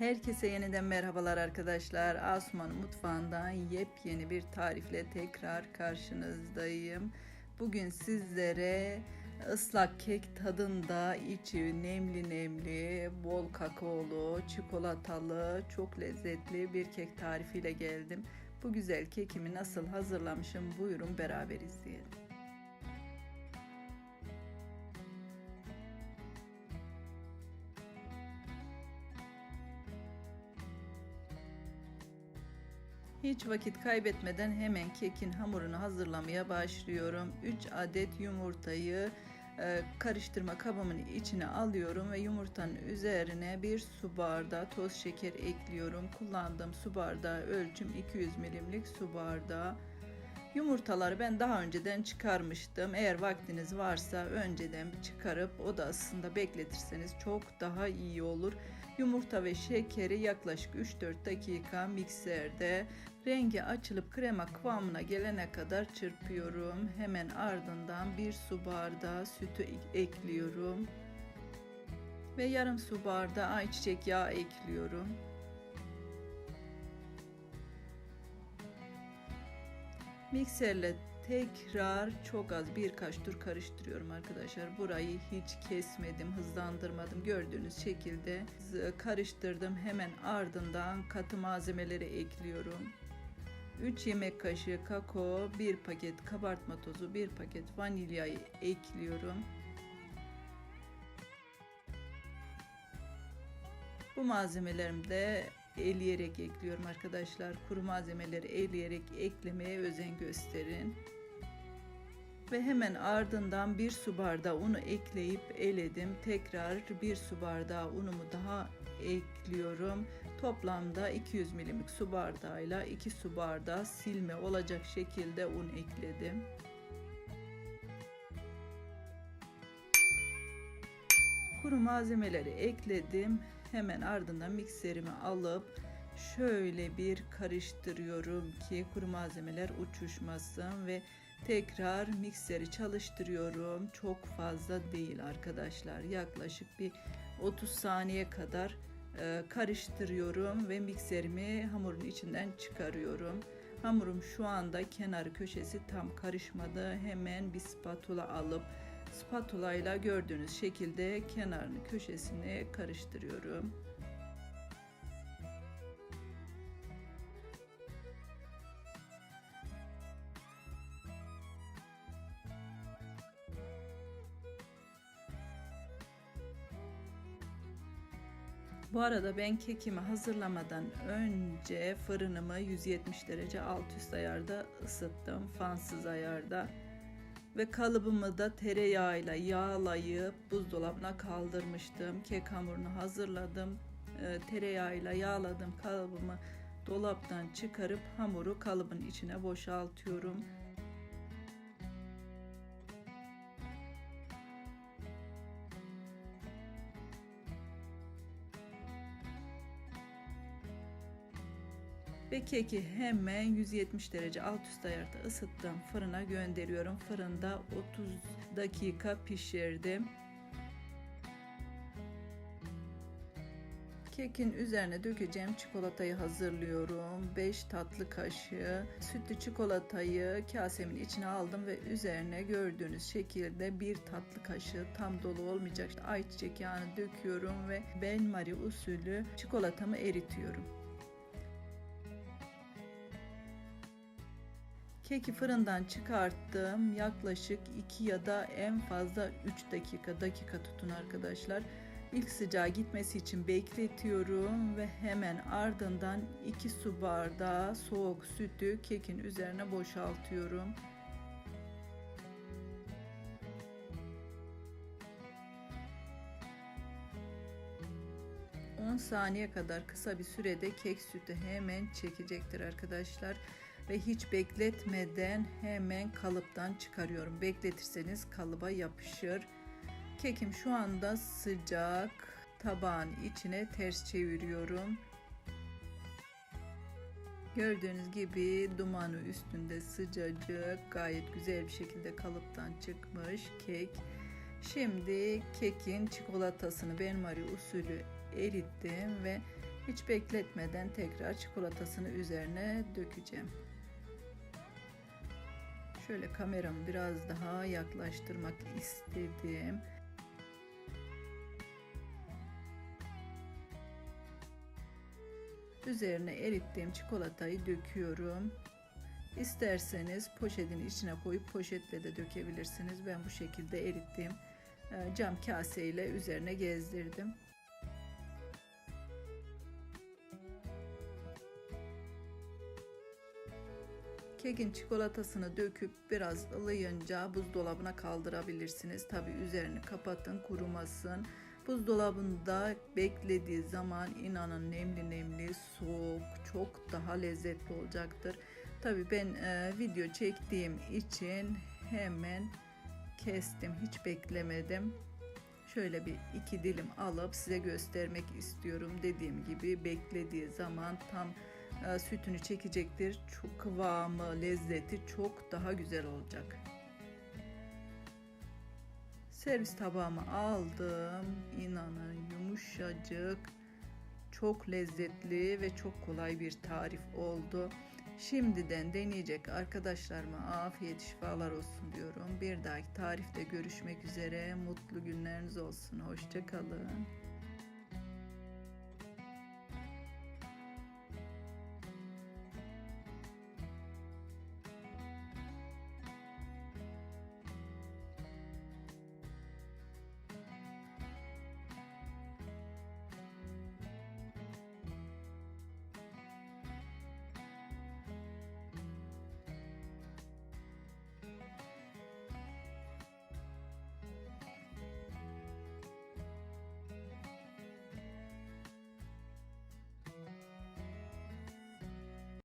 Herkese yeniden merhabalar arkadaşlar. Asuman Mutfağı'ndan yepyeni bir tarifle tekrar karşınızdayım. Bugün sizlere ıslak kek tadında içi nemli nemli, bol kakaolu, çikolatalı, çok lezzetli bir kek tarifiyle geldim. Bu güzel kekimi nasıl hazırlamışım buyurun beraber izleyelim. Hiç vakit kaybetmeden hemen kekin hamurunu hazırlamaya başlıyorum. 3 adet yumurtayı e, karıştırma kabımın içine alıyorum ve yumurtanın üzerine bir su bardağı toz şeker ekliyorum. Kullandığım su bardağı ölçüm 200 milimlik su bardağı. Yumurtaları ben daha önceden çıkarmıştım. Eğer vaktiniz varsa önceden çıkarıp oda ısısında bekletirseniz çok daha iyi olur. Yumurta ve şekeri yaklaşık 3-4 dakika mikserde rengi açılıp krema kıvamına gelene kadar çırpıyorum. Hemen ardından bir su bardağı sütü ekliyorum. Ve yarım su bardağı ayçiçek yağı ekliyorum. Mikserle tekrar çok az birkaç tur karıştırıyorum arkadaşlar. Burayı hiç kesmedim, hızlandırmadım. Gördüğünüz şekilde karıştırdım. Hemen ardından katı malzemeleri ekliyorum. 3 yemek kaşığı kakao, 1 paket kabartma tozu, 1 paket vanilyayı ekliyorum. Bu malzemelerimi de eleyerek ekliyorum arkadaşlar. Kuru malzemeleri eleyerek eklemeye özen gösterin. Ve hemen ardından bir su bardağı unu ekleyip eledim. Tekrar bir su bardağı unumu daha ekliyorum. Toplamda 200 milimlik su bardağıyla 2 su bardağı silme olacak şekilde un ekledim. Kuru malzemeleri ekledim. Hemen ardından mikserimi alıp şöyle bir karıştırıyorum ki kuru malzemeler uçuşmasın ve tekrar mikseri çalıştırıyorum. Çok fazla değil arkadaşlar. Yaklaşık bir 30 saniye kadar e, karıştırıyorum ve mikserimi hamurun içinden çıkarıyorum. Hamurum şu anda kenarı köşesi tam karışmadı. Hemen bir spatula alıp spatula ile gördüğünüz şekilde kenarını köşesini karıştırıyorum. Bu arada ben kekimi hazırlamadan önce fırınımı 170 derece alt üst ayarda ısıttım. Fansız ayarda. Ve kalıbımı da tereyağıyla yağlayıp buzdolabına kaldırmıştım. Kek hamurunu hazırladım. E, tereyağıyla yağladım kalıbımı dolaptan çıkarıp hamuru kalıbın içine boşaltıyorum. Ve keki hemen 170 derece alt üst ayarda ısıttım. Fırına gönderiyorum. Fırında 30 dakika pişirdim. Kekin üzerine dökeceğim çikolatayı hazırlıyorum. 5 tatlı kaşığı sütlü çikolatayı kasemin içine aldım ve üzerine gördüğünüz şekilde bir tatlı kaşığı tam dolu olmayacak ayçiçek yağını döküyorum ve ben Marie usulü çikolatamı eritiyorum. Keki fırından çıkarttım. Yaklaşık 2 ya da en fazla 3 dakika dakika tutun arkadaşlar. İlk sıcağı gitmesi için bekletiyorum ve hemen ardından 2 su bardağı soğuk sütü kekin üzerine boşaltıyorum. 10 saniye kadar kısa bir sürede kek sütü hemen çekecektir arkadaşlar ve hiç bekletmeden hemen kalıptan çıkarıyorum. Bekletirseniz kalıba yapışır. Kekim şu anda sıcak. Tabağın içine ters çeviriyorum. Gördüğünüz gibi dumanı üstünde sıcacık, gayet güzel bir şekilde kalıptan çıkmış kek. Şimdi kekin çikolatasını ben Marie usulü erittim ve Hiç bekletmeden tekrar çikolatasını üzerine dökeceğim. Şöyle kameramı biraz daha yaklaştırmak istedim. Üzerine erittiğim çikolatayı döküyorum. İsterseniz poşetin içine koyup poşetle de dökebilirsiniz. Ben bu şekilde erittiğim e, cam kaseyle üzerine gezdirdim. Kekin çikolatasını döküp biraz ılıyınca buzdolabına kaldırabilirsiniz. Tabi üzerini kapatın kurumasın. Buzdolabında beklediği zaman inanın nemli nemli soğuk çok daha lezzetli olacaktır. Tabi ben e, video çektiğim için hemen kestim hiç beklemedim. Şöyle bir iki dilim alıp size göstermek istiyorum. Dediğim gibi beklediği zaman tam sütünü çekecektir. Çok kıvamı, lezzeti çok daha güzel olacak. Servis tabağıma aldım. İnanın yumuşacık, çok lezzetli ve çok kolay bir tarif oldu. Şimdiden deneyecek arkadaşlarıma afiyet şifalar olsun diyorum. Bir dahaki tarifte görüşmek üzere. Mutlu günleriniz olsun. Hoşçakalın.